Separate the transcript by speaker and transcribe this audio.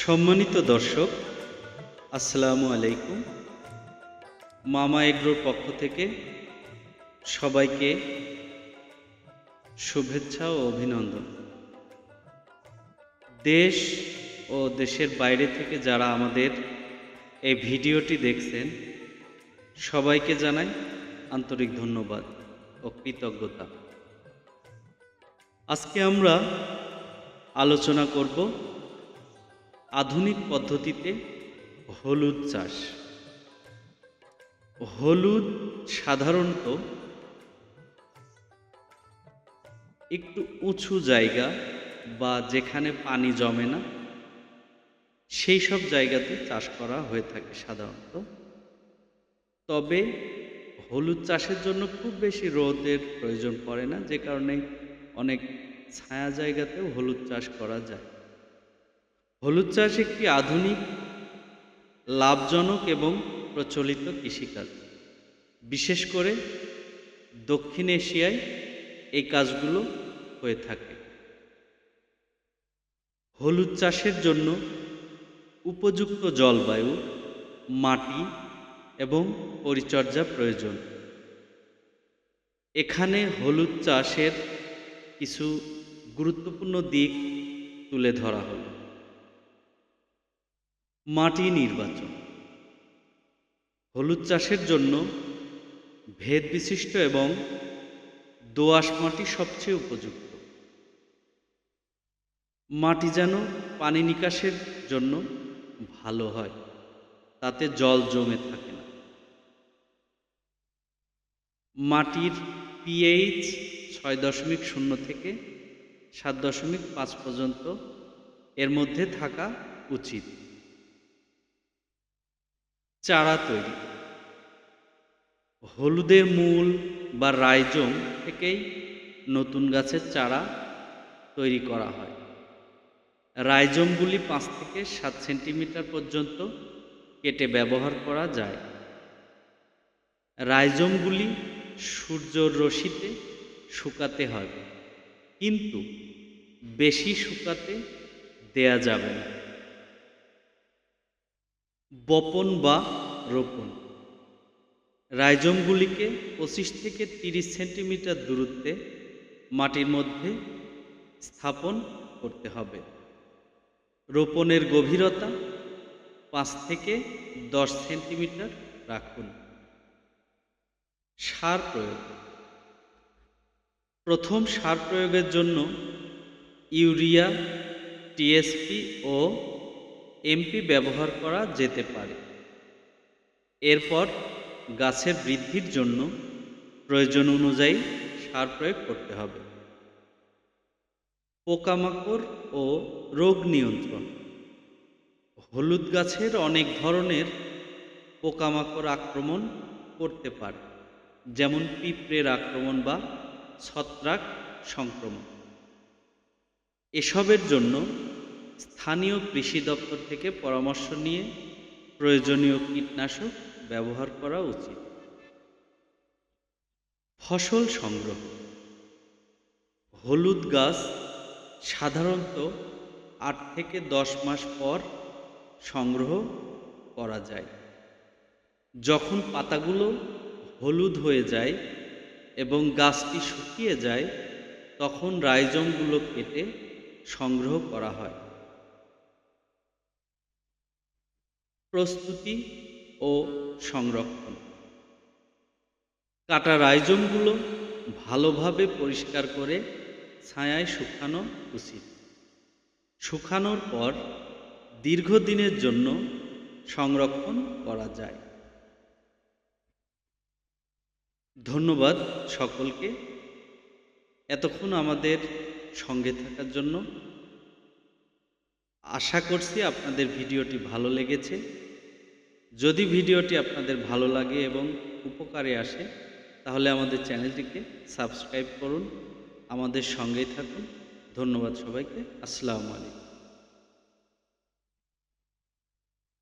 Speaker 1: সম্মানিত দর্শক, আসসালামু আলাইকুম। মামা এগ্রোর পক্ষ থেকে সবাইকে শুভেচ্ছা ও অভিনন্দন। দেশ ও দেশের বাইরে থেকে যারা আমাদের এই ভিডিওটি দেখছেন, সবাইকে জানাই আন্তরিক ধন্যবাদ ও কৃতজ্ঞতা। আজকে আমরা আলোচনা করব আধুনিক পদ্ধতিতে হলুদ চাষ। হলুদ সাধারণত একটু উঁচু জায়গা বা যেখানে পানি জমে না, সেই সব জায়গাতে চাষ করা হয়ে থাকে সাধারণত। তবে হলুদ চাষের জন্য খুব বেশি রোদের প্রয়োজন পড়ে না, যে কারণে অনেক ছায়া জায়গাতেও হলুদ চাষ করা যায়। হলুদ চাষ একটি আধুনিক, লাভজনক এবং প্রচলিত কৃষিকাজ। বিশেষ করে দক্ষিণ এশিয়ায় এই কাজগুলো হয়ে থাকে। হলুদ চাষের জন্য উপযুক্ত জলবায়ু, মাটি এবং পরিচর্যা প্রয়োজন। এখানে হলুদ চাষের কিছু গুরুত্বপূর্ণ দিক তুলে ধরা হলো। মাটি নির্বাচন। হলুদ চাষের জন্য ভেদ বিশিষ্ট এবং দোআঁশ মাটি সবচেয়ে উপযুক্ত। মাটি যেন পানি নিকাশের জন্য ভালো হয়, তাতে জল জমে থাকে না। মাটির পিএইচ ছয় দশমিক শূন্য থেকে সাত দশমিক পাঁচ পর্যন্ত এর মধ্যে থাকা উচিত। চারা তৈরি। হলুদের মূল বা রাইজম থেকেই নতুন গাছের চারা তৈরি করা হয়। রাইজমগুলি পাঁচ থেকে সাত সেন্টিমিটার পর্যন্ত কেটে ব্যবহার করা যায়। রাইজমগুলি সূর্যর রশিতে শুকাতে হয় কিন্তু বেশি শুকাতে দেয়া যাবে না। বপন বা রোপণ। রাইজমগুলিকে পঁচিশ থেকে তিরিশ সেন্টিমিটার দূরত্বে মাটির মধ্যে স্থাপন করতে হবে। রোপণের গভীরতা পাঁচ থেকে দশ সেন্টিমিটার রাখুন। সার প্রয়োগ। প্রথম সার প্রয়োগের জন্য ইউরিয়া, টিএসপি ও এমপি ব্যবহার করা যেতে পারে। এরপর গাছের বৃদ্ধির জন্য প্রয়োজন অনুযায়ী সার প্রয়োগ করতে হবে। পোকামাকড় ও রোগ নিয়ন্ত্রণ। হলুদ গাছের অনেক ধরনের পোকামাকড় আক্রমণ করতে পারে, যেমন পিঁপড়ের আক্রমণ বা ছত্রাক সংক্রমণ। এসবের জন্য স্থানীয় কৃষি দপ্তর থেকে পরামর্শ নিয়ে প্রয়োজনীয় কীটনাশক ব্যবহার করা উচিত। ফসল সংগ্রহ। হলুদ গাছ সাধারণত আট থেকে দশ মাস পর সংগ্রহ করা যায়। যখন পাতাগুলো হলুদ হয়ে যায় এবং গাছটি শুকিয়ে যায়, তখন রাইজমগুলো কেটে সংগ্রহ করা হয়। প্রস্তুতি ও সংরক্ষণ। কাটা রাইজমগুলো ভালোভাবে পরিষ্কার করে ছায়ায় শুকানো উচিত। শুকানোর পর দীর্ঘদিনের জন্য সংরক্ষণ করা যায়। ধন্যবাদ সকলকে। এতক্ষণ আমাদের সঙ্গে থাকার জন্য আশা করছি আপনাদের ভিডিওটি ভালো লেগেছে। যদি ভিডিওটি আপনাদের ভালো লাগে এবং উপকারে আসে, তাহলে আমাদের চ্যানেলটিকে সাবস্ক্রাইব করুন। আমাদের সঙ্গেই থাকুন। ধন্যবাদ সবাইকে। আসসালামু আলাইকুম।